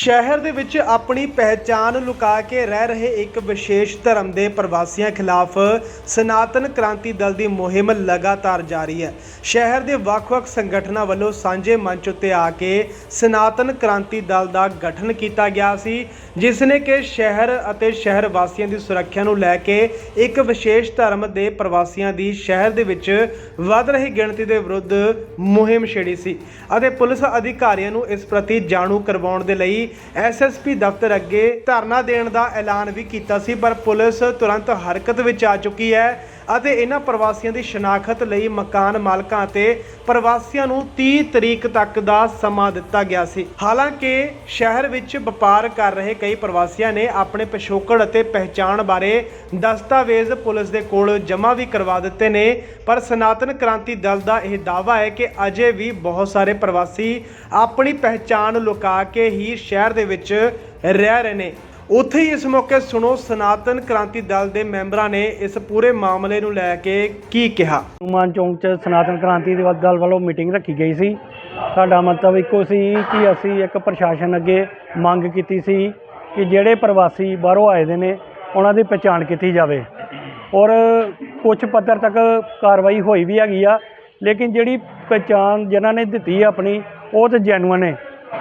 ਸ਼ਹਿਰ ਦੇ ਵਿੱਚ ਆਪਣੀ ਪਹਿਚਾਣ ਲੁਕਾ ਕੇ ਰਹਿ ਰਹੇ ਇੱਕ ਵਿਸ਼ੇਸ਼ ਧਰਮ ਦੇ ਪ੍ਰਵਾਸੀਆਂ ਖਿਲਾਫ ਸਨਾਤਨ ਕ੍ਰਾਂਤੀ ਦਲ ਦੀ ਮੁਹਿੰਮ ਲਗਾਤਾਰ ਜਾਰੀ ਹੈ। ਸ਼ਹਿਰ ਦੇ ਵੱਖ-ਵੱਖ ਸੰਗਠਨਾਂ ਵੱਲੋਂ ਸਾਂਝੇ ਮੰਚ ਉੱਤੇ ਆ ਕੇ ਸਨਾਤਨ ਕ੍ਰਾਂਤੀ ਦਲ ਦਾ ਗਠਨ ਕੀਤਾ ਗਿਆ ਸੀ, ਜਿਸ ਨੇ ਕਿ ਸ਼ਹਿਰ ਅਤੇ ਸ਼ਹਿਰ ਵਾਸੀਆਂ ਦੀ ਸੁਰੱਖਿਆ ਨੂੰ ਲੈ ਕੇ ਇੱਕ ਵਿਸ਼ੇਸ਼ ਧਰਮ ਦੇ ਪ੍ਰਵਾਸੀਆਂ ਦੀ ਸ਼ਹਿਰ ਦੇ ਵਿੱਚ ਵੱਧ ਰਹੀ ਗਿਣਤੀ ਦੇ ਵਿਰੁੱਧ ਮੁਹਿੰਮ ਛੇੜੀ ਸੀ ਅਤੇ ਪੁਲਿਸ ਅਧਿਕਾਰੀਆਂ ਨੂੰ ਇਸ ਪ੍ਰਤੀ ਜਾਣੂ ਕਰਵਾਉਣ ਦੇ ਲਈ ਐਸਐਸਪੀ ਦਫ਼ਤਰ ਅੱਗੇ ਧਰਨਾ ਦੇਣ ਦਾ ਐਲਾਨ ਵੀ ਕੀਤਾ ਸੀ, ਪਰ ਪੁਲਿਸ ਤੁਰੰਤ ਹਰਕਤ ਵਿੱਚ ਆ ਚੁੱਕੀ ਹੈ। ਅਤੇ ਇਹਨਾਂ ਪ੍ਰਵਾਸੀਆਂ ਦੀ ਸ਼ਨਾਖਤ ਲਈ ਮਕਾਨ ਮਾਲਕਾਂ ਅਤੇ ਪ੍ਰਵਾਸੀਆਂ ਨੂੰ 30 ਤਰੀਕ ਤੱਕ ਦਾ ਸਮਾਂ ਦਿੱਤਾ ਗਿਆ ਸੀ। ਹਾਲਾਂਕਿ, ਸ਼ਹਿਰ ਵਿੱਚ ਵਪਾਰ ਕਰ ਰਹੇ ਕਈ ਪ੍ਰਵਾਸੀਆਂ ਨੇ ਆਪਣੇ ਪਿਛੋਕੜ ਅਤੇ ਪਹਿਚਾਣ ਬਾਰੇ ਦਸਤਾਵੇਜ਼ ਪੁਲਿਸ ਦੇ ਕੋਲ ਜਮ੍ਹਾਂ ਵੀ ਕਰਵਾ ਦਿੱਤੇ ਨੇ, ਪਰ ਸਨਾਤਨ ਕ੍ਰਾਂਤੀ ਦਲ ਦਾ ਇਹ ਦਾਅਵਾ ਹੈ ਕਿ ਅਜੇ ਵੀ ਬਹੁਤ ਸਾਰੇ ਪ੍ਰਵਾਸੀ ਆਪਣੀ ਪਹਿਚਾਣ ਲੁਕਾ ਕੇ ਹੀ ਸ਼ਹਿਰ ਦੇ ਵਿੱਚ ਰਹਿ ਰਹੇ ਨੇ। ਉੱਥੇ ਹੀ ਇਸ ਮੌਕੇ ਸੁਣੋ, ਸਨਾਤਨ ਕ੍ਰਾਂਤੀ ਦਲ ਦੇ ਮੈਂਬਰਾਂ ਨੇ ਇਸ ਪੂਰੇ ਮਾਮਲੇ ਨੂੰ ਲੈ ਕੇ ਕੀ ਕਿਹਾ? ਹਨੂੰਮਾਨ ਚੌਂਕ 'ਚ ਸਨਾਤਨ ਕ੍ਰਾਂਤੀ ਦੇ ਦਲ ਵੱਲੋਂ ਮੀਟਿੰਗ ਰੱਖੀ ਗਈ ਸੀ। ਸਾਡਾ ਮਤਲਬ ਇੱਕੋ ਸੀ ਕਿ ਅਸੀਂ ਇੱਕ ਪ੍ਰਸ਼ਾਸਨ ਅੱਗੇ ਮੰਗ ਕੀਤੀ ਸੀ ਕਿ ਜਿਹੜੇ ਪ੍ਰਵਾਸੀ ਬਾਹਰੋਂ ਆਏ ਦੇ ਨੇ, ਉਹਨਾਂ ਦੀ ਪਛਾਣ ਕੀਤੀ ਜਾਵੇ। ਔਰ ਕੁਝ ਪੱਧਰ ਤੱਕ ਕਾਰਵਾਈ ਹੋਈ ਵੀ ਹੈਗੀ ਆ, ਲੇਕਿਨ ਜਿਹੜੀ ਪਛਾਣ ਜਿਨ੍ਹਾਂ ਨੇ ਦਿੱਤੀ ਆਪਣੀ, ਉਹ ਤਾਂ ਜੈਨੂਅਨ ਹੈ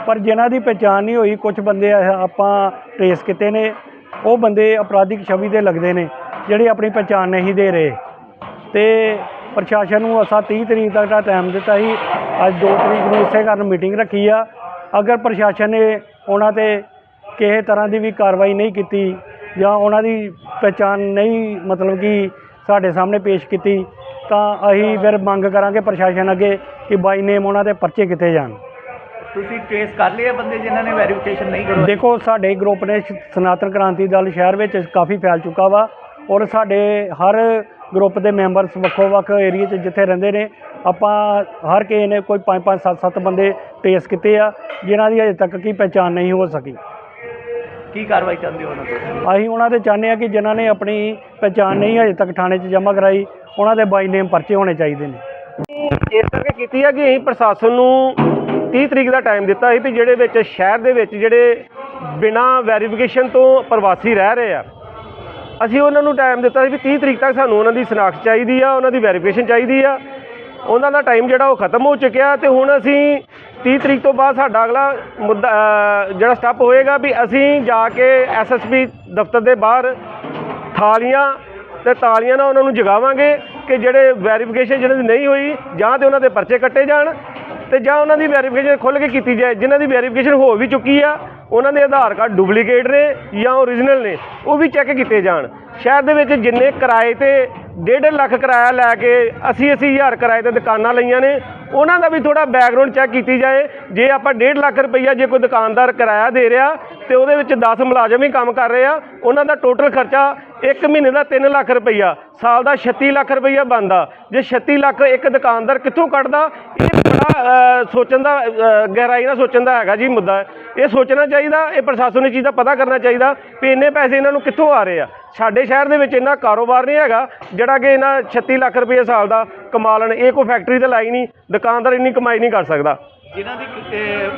ਪਰ ਜਿਨ੍ਹਾਂ ਦੀ ਪਛਾਣ ਨਹੀਂ ਹੋਈ ਕੁਝ ਬੰਦੇ ਆਪਾਂ ਟ੍ਰੇਸ ਕੀਤੇ ਨੇ। ਉਹ ਬੰਦੇ ਅਪਰਾਧਿਕ ਛਵੀ ਦੇ ਲੱਗਦੇ ਨੇ, ਜਿਹੜੇ ਆਪਣੀ ਪਛਾਣ ਨਹੀਂ ਦੇ ਰਹੇ। ਤੇ ਪ੍ਰਸ਼ਾਸਨ ਨੂੰ ਅਸਾਂ 30 ਤਰੀਕ ਤੱਕ ਦਾ ਟਾਈਮ ਦਿੱਤਾ ਸੀ। ਅੱਜ 2 ਤਰੀਕ ਨੂੰ ਇਸੇ ਕਾਰਨ ਮੀਟਿੰਗ ਰੱਖੀ ਆ। ਅਗਰ ਪ੍ਰਸ਼ਾਸਨ ਨੇ ਉਹਨਾਂ ਤੇ ਕਿਸੇ ਤਰ੍ਹਾਂ ਦੀ ਵੀ ਕਾਰਵਾਈ ਨਹੀਂ ਕੀਤੀ, ਜਾਂ ਉਹਨਾਂ ਦੀ ਪਛਾਣ ਨਹੀਂ, ਮਤਲਬ ਕਿ ਸਾਡੇ ਸਾਹਮਣੇ ਪੇਸ਼ ਕੀਤੀ, ਤਾਂ ਅਸੀਂ ਫਿਰ ਮੰਗ ਕਰਾਂਗੇ ਪ੍ਰਸ਼ਾਸਨ ਅੱਗੇ ਕਿ ਬਾਈ ਨੇਮ ਉਹਨਾਂ ਦੇ ਪਰਚੇ ਕੀਤੇ ਜਾਣ। ਤੁਸੀਂ ਟ੍ਰੇਸ ਕਰ ਲਿਆ ਬੰਦੇ ਜਿਨ੍ਹਾਂ ਨੇ ਵੈਰੀਫਿਕੇਸ਼ਨ ਨਹੀਂ ਕਰਵਾਈ? ਦੇਖੋ ਸਾਡੇ ਗਰੁੱਪ ਨੇ ਸ਼- ਸਨਾਤਨ ਕ੍ਰਾਂਤੀ ਦਲ ਸ਼ਹਿਰ ਵਿੱਚ ਕਾਫੀ ਫੈਲ ਚੁੱਕਾ ਵਾ ਔਰ ਸਾਡੇ ਹਰ ਗਰੁੱਪ ਦੇ ਮੈਂਬਰਸ ਵੱਖੋ ਵੱਖ ਏਰੀਏ 'ਚ ਜਿੱਥੇ ਰਹਿੰਦੇ ਨੇ ਆਪਾਂ ਹਰ ਕਿਸੇ ਨੇ ਕੋਈ 5 5 7 7 ਬੰਦੇ ਟੇਸ ਕੀਤੇ ਆ ਜਿਨ੍ਹਾਂ ਦੀ ਅਜੇ ਤੱਕ ਕੀ ਪਹਿਚਾਣ ਨਹੀਂ ਹੋ ਸਕੀ। ਕੀ ਕਾਰਵਾਈ ਚਾਹੁੰਦੇ ਹੋ ਉਹਨਾਂ ਤੋਂ? ਅਸੀਂ ਉਹਨਾਂ ਦੇ ਚਾਹੁੰਦੇ ਆ ਕਿ ਜਿਨ੍ਹਾਂ ਨੇ ਆਪਣੀ ਪਹਿਚਾਣ ਨਹੀਂ ਅਜੇ ਤੱਕ ਥਾਣੇ 'ਚ ਜਮ੍ਹਾਂ ਕਰਾਈ ਉਹਨਾਂ ਦੇ ਬਾਈ ਨੇਮ ਪਰਚੇ ਹੋਣੇ ਚਾਹੀਦੇ ਨੇ। ਇਸ ਕਰਕੇ ਕੀਤੀ ਆ ਕਿ ਅਸੀਂ ਪ੍ਰਸ਼ਾਸਨ ਨੂੰ 30 ਤਰੀਕ ਦਾ ਟਾਈਮ ਦਿੱਤਾ ਸੀ ਵੀ ਜਿਹੜੇ ਵਿੱਚ ਸ਼ਹਿਰ ਦੇ ਵਿੱਚ ਜਿਹੜੇ ਬਿਨਾਂ ਵੈਰੀਫਿਕੇਸ਼ਨ ਤੋਂ ਪ੍ਰਵਾਸੀ ਰਹਿ ਰਹੇ ਆ, ਅਸੀਂ ਉਹਨਾਂ ਨੂੰ ਟਾਈਮ ਦਿੱਤਾ ਸੀ ਵੀ 30 ਤਰੀਕ ਤੱਕ ਸਾਨੂੰ ਉਹਨਾਂ ਦੀ ਸ਼ਨਾਖਤ ਚਾਹੀਦੀ ਆ, ਉਹਨਾਂ ਦੀ ਵੈਰੀਫਿਕੇਸ਼ਨ ਚਾਹੀਦੀ ਆ। ਉਹਨਾਂ ਦਾ ਟਾਈਮ ਜਿਹੜਾ ਉਹ ਖਤਮ ਹੋ ਚੁੱਕਿਆ ਤੇ ਹੁਣ ਅਸੀਂ 30 ਤਰੀਕ ਤੋਂ ਬਾਅਦ ਸਾਡਾ ਅਗਲਾ ਮੁੱਦਾ ਜਿਹੜਾ ਸਟੈਪ ਹੋਏਗਾ ਵੀ ਅਸੀਂ ਜਾ ਕੇ ਐਸਐਸਪੀ ਦਫ਼ਤਰ ਦੇ ਬਾਹਰ ਥਾਲੀਆਂ ਤੇ ਤਾਲੀਆਂ ਨਾਲ ਉਹਨਾਂ ਨੂੰ ਜਗਾਵਾਂਗੇ ਕਿ ਜਿਹੜੇ ਵੈਰੀਫਿਕੇਸ਼ਨ ਜਿਹਨਾਂ ਦੀ ਨਹੀਂ ਹੋਈ ਜਾਂ ਤੇ ਉਹਨਾਂ ਦੇ ਪਰਚੇ ਕੱਟੇ ਜਾਣ ਤੇ ਜਾਂ ਉਹਨਾਂ ਦੀ ਵੈਰੀਫਿਕੇਸ਼ਨ ਖੁੱਲ੍ਹ ਕੇ ਕੀਤੀ ਜਾਏ, ਜਿਨ੍ਹਾਂ ਦੀ ਵੈਰੀਫਿਕੇਸ਼ਨ ਹੋ ਵੀ ਚੁੱਕੀ ਆ, ਉਹਨਾਂ ਦੇ ਆਧਾਰ ਕਾਰਡ ਡੁਪਲੀਕੇਟ ਨੇ ਜਾਂ ਓਰੀਜਨਲ ਨੇ, ਉਹ ਵੀ ਚੈੱਕ ਕੀਤੇ ਜਾਣ। ਸ਼ਹਿਰ ਦੇ ਵਿੱਚ ਜਿੰਨੇ ਕਿਰਾਏ ਤੇ 1.5 ਲੱਖ ਕਿਰਾਇਆ ਲੈ ਕੇ 80 ਅੱਸੀ ਹਜ਼ਾਰ ਕਿਰਾਏ ਤੇ ਦੁਕਾਨਾਂ ਲਈਆਂ ਨੇ, ਉਹਨਾਂ ਦਾ ਵੀ ਥੋੜਾ ਬੈਕਗ੍ਰਾਉਂਡ ਚੈੱਕ ਕੀਤੀ ਜਾਏ। ਜੇ ਆਪਾਂ 1.5 ਲੱਖ ਰੁਪਈਆ ਜੇ ਕੋਈ ਦੁਕਾਨਦਾਰ ਕਿਰਾਇਆ ਦੇ ਰਿਹਾ ਤੇ ਉਹਦੇ ਵਿੱਚ 10 ਮੁਲਾਜ਼ਮ ਹੀ ਕੰਮ ਕਰ ਰਹੇ ਆ, ਉਹਨਾਂ ਦਾ ਟੋਟਲ ਖਰਚਾ ਇੱਕ ਮਹੀਨੇ ਦਾ 3 ਲੱਖ ਰੁਪਈਆ, ਸਾਲ ਦਾ 36 ਲੱਖ ਰੁਪਈਆ ਬਣਦਾ। ਜੇ 36 ਲੱਖ ਇੱਕ ਦੁਕਾਨਦਾਰ ਕਿੱਥੋਂ ਕੱਢਦਾ? ਇਹ ਬੜਾ ਸੋਚਣ ਦਾ ਗਹਿਰਾਈ ਨਾਲ ਸੋਚਣ ਦਾ ਹੈਗਾ ਜੀ ਮੁੱਦਾ। ਇਹ ਸੋਚਣਾ ਚਾਹੀਦਾ, ਇਹ ਪ੍ਰਸ਼ਾਸਨ ਨੂੰ ਚੀਜ਼ ਦਾ ਪਤਾ ਕਰਨਾ ਚਾਹੀਦਾ ਵੀ ਇੰਨੇ ਪੈਸੇ ਇਹਨਾਂ ਨੂੰ ਕਿੱਥੋਂ ਆ ਰਹੇ ਆ। ਸਾਡੇ ਸ਼ਹਿਰ ਦੇ ਵਿੱਚ ਇੰਨਾ ਕਾਰੋਬਾਰ ਨਹੀਂ ਹੈਗਾ, ਜਿਹੜਾ ਕਿ ਇਹਨਾਂ 36 ਲੱਖ ਰੁਪਏ ਸਾਲ ਦਾ ਕਮਾ ਲੈਣ। ਇਹ ਕੋਈ ਫੈਕਟਰੀ ਤੇ ਲਾਈ ਨਹੀਂ, ਦੁਕਾਨਦਾਰ ਇੰਨੀ ਕਮਾਈ ਨਹੀਂ ਕਰ ਸਕਦਾ। ਜਿਨ੍ਹਾਂ ਦੀ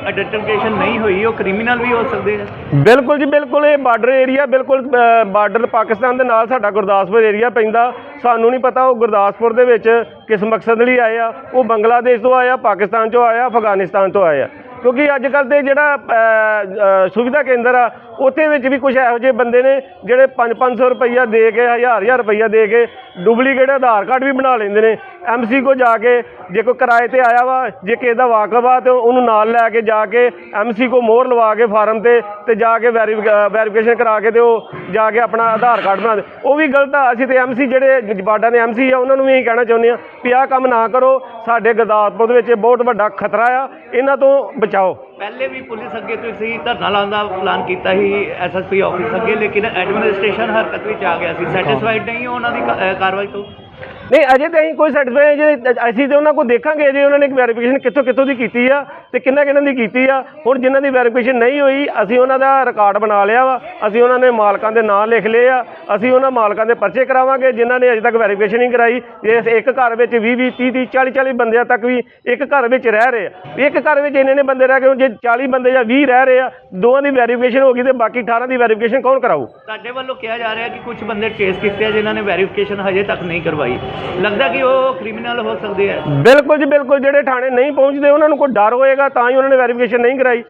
ਆਇਡੈਂਟੀਫਿਕੇਸ਼ਨ ਨਹੀਂ ਹੋਈ, ਉਹ ਕ੍ਰਿਮੀਨਲ ਵੀ ਹੋ ਸਕਦੇ ਆ। ਬਿਲਕੁਲ ਜੀ, ਬਿਲਕੁਲ, ਇਹ ਬਾਰਡਰ ਏਰੀਆ ਬਿਲਕੁਲ ਬਾਰਡਰ ਪਾਕਿਸਤਾਨ ਦੇ ਨਾਲ ਸਾਡਾ ਗੁਰਦਾਸਪੁਰ ਏਰੀਆ ਪੈਂਦਾ। ਸਾਨੂੰ ਨਹੀਂ ਪਤਾ ਉਹ ਗੁਰਦਾਸਪੁਰ ਦੇ ਵਿੱਚ ਕਿਸ ਮਕਸਦ ਲਈ ਆਏ ਆ। ਉਹ ਬੰਗਲਾਦੇਸ਼ ਤੋਂ ਆਇਆ ਪਾਕਿਸਤਾਨ ਤੋਂ ਆਇਆ ਅਫਗਾਨਿਸਤਾਨ ਤੋਂ ਆਏ ਆ। ਕਿਉਂਕਿ ਅੱਜ ਕੱਲ੍ਹ ਦੇ ਜਿਹੜਾ ਸੁਵਿਧਾ ਕੇਂਦਰ ਆ, ਉੱਥੇ ਵਿੱਚ ਵੀ ਕੁਝ ਇਹੋ ਜਿਹੇ ਬੰਦੇ ਨੇ ਜਿਹੜੇ 5-500 ਰੁਪਈਆ ਦੇ ਕੇ 1000-1000 ਰੁਪਈਆ ਦੇ ਕੇ ਡੁਪਲੀਕੇਟ ਆਧਾਰ ਕਾਰਡ ਵੀ ਬਣਾ ਲੈਂਦੇ ਨੇ। ਐਮਸੀ ਕੋ ਜਾ ਕੇ ਜੇ ਕੋਈ ਕਿਰਾਏ ਤੇ ਆਇਆ ਵਾ ਜੇ ਕਿਸੇ ਦਾ ਵਾਕਫ ਆ ਤੇ ਉਹਨੂੰ ਨਾਲ ਲੈ ਕੇ ਜਾ ਕੇ ਐਮਸੀ ਕੋ ਮੋਹਰ ਲਵਾ ਕੇ ਫਾਰਮ ਤੇ ਤੇ ਜਾ ਕੇ ਵੈਰੀਫਿਕੇਸ਼ਨ ਕਰਾ ਕੇ ਤੇ ਉਹ ਜਾ ਕੇ ਆਪਣਾ ਆਧਾਰ ਕਾਰਡ ਬਣਾ ਦੇ। ਉਹ ਵੀ ਗਲਤ ਆ। ਅਸੀਂ ਤੇ ਐਮਸੀ ਜਿਹੜੇ ਬਾਡਾ ਦੇ ਐਮਸੀ ਆ ਉਹਨਾਂ ਨੂੰ ਵੀ ਇਹੀ ਕਹਿਣਾ ਚਾਹੁੰਦੇ ਆ ਵੀ ਆਹ ਕੰਮ ਨਾ ਕਰੋ। ਸਾਡੇ ਗੁਰਦਾਸਪੁਰ ਦੇ ਵਿੱਚ ਇਹ ਬਹੁਤ ਵੱਡਾ ਖਤਰਾ ਆ। ਇਹਨਾਂ ਤੋਂ ਬਚਾਓ। ਪਹਿਲੇ ਵੀ ਪੁਲਿਸ ਅੱਗੇ ਤੁਸੀਂ ਧਰਨਾ ਲਾਉਣ ਦਾ ਪਲਾਨ ਕੀਤਾ ਸੀ ਐਸਐਸਪੀ ਆਫਿਸ ਅੱਗੇ ਲੇਕਿਨ ਐਡਮਿਨਿਸਟ੍ਰੇਸ਼ਨ ਹਰਕਤ ਵਿੱਚ ਆ ਗਿਆ ਸੀ। ਸੈਟੀਸਫਾਈਡ ਨਹੀਂ ਹੋ ਉਹਨਾਂ ਦੀ ਕਾਰਵਾਈ ਤੋਂ? ਨਹੀਂ, ਅਜੇ ਤਾਂ ਅਸੀਂ ਕੋਈ ਸੈਟੀਸਫਾਈ ਜੇ ਅਸੀਂ ਤੇ ਉਹਨਾਂ ਕੋਲ ਦੇਖਾਂਗੇ, ਅਜੇ ਉਹਨਾਂ ਨੇ ਵੈਰੀਫਿਕੇਸ਼ਨ ਕਿੱਥੋਂ ਕਿੱਥੋਂ ਦੀ ਕੀਤੀ ਆ। ਤੇ ਕਿੰਨਾ ਕਿੰਨਾਂ ਦੀ ਕੀਤੀ ਆ? ਹੁਣ ਜਿਨ੍ਹਾਂ ਦੀ ਵੈਰੀਫਿਕੇਸ਼ਨ ਨਹੀਂ ਹੋਈ ਅਸੀਂ ਉਹਨਾਂ ਦਾ ਰਿਕਾਰਡ ਬਣਾ ਲਿਆ ਵਾ। ਅਸੀਂ ਉਹਨਾਂ ਨੇ ਮਾਲਕਾਂ ਦੇ ਨਾਂ ਲਿਖ ਲਏ ਆ। ਅਸੀਂ ਉਹਨਾਂ ਮਾਲਕਾਂ ਦੇ ਪਰਚੇ ਕਰਾਵਾਂਗੇ। ਜਿਨ੍ਹਾਂ ਨੇ ਅਜੇ ਤੱਕ ਵੈਰੀਫਿਕੇਸ਼ਨ ਨਹੀਂ ਕਰਾਈ ਇਸ ਇੱਕ ਘਰ ਵਿੱਚ 20 20 30 30 40 40 ਬੰਦਿਆਂ ਤੱਕ ਵੀ ਇੱਕ ਘਰ ਵਿੱਚ ਰਹਿ ਰਹੇ ਆ। ਇੱਕ ਘਰ ਵਿੱਚ ਇੰਨੇ ਨੇ ਬੰਦੇ ਰਹਿ ਗਏ ਜੇ 40 ਬੰਦੇ ਜਾਂ 20 ਰਹਿ ਰਹੇ ਆ ਦੋਵਾਂ ਦੀ ਵੈਰੀਫਿਕੇਸ਼ਨ ਹੋ ਗਈ ਤੇ ਬਾਕੀ 18 ਦੀ ਵੈਰੀਫਿਕੇਸ਼ਨ ਕੌਣ ਕਰਾਊ? ਤੁਹਾਡੇ ਵੱਲੋਂ ਕਿਹਾ ਜਾ ਰਿਹਾ ਕਿ ਕੁਝ ਬੰਦੇ ਟ੍ਰੇਸ ਕੀਤੇ ਆ ਜਿਨ੍ਹਾਂ ਨੇ ਵੈਰੀਫਿਕੇਸ਼ਨ ਹਜੇ ਤੱਕ ਨਹੀਂ ਕਰਵਾਈ। ਲੱਗਦਾ ਕਿ ਉਹ ਕ੍ਰਿਮੀਨਲ ਹੋ ਸਕਦੇ ਆ। ਬਿਲਕੁਲ ਜੀ ਬਿਲਕੁਲ। ਜਿਹੜੇ ਥਾਣੇ ਨਹੀਂ ਪਹੁੰਚਦੇ ਉਹਨਾਂ ਨੂੰ ਕੋਈ ਡਰ ਹੋਏਗਾ। ਤਾਂ ਹੀ ਉਹਨਾਂ ਨੇ ਵੈਰੀਫਿਕੇਸ਼ਨ ਨਹੀਂ ਕਰਾਈ।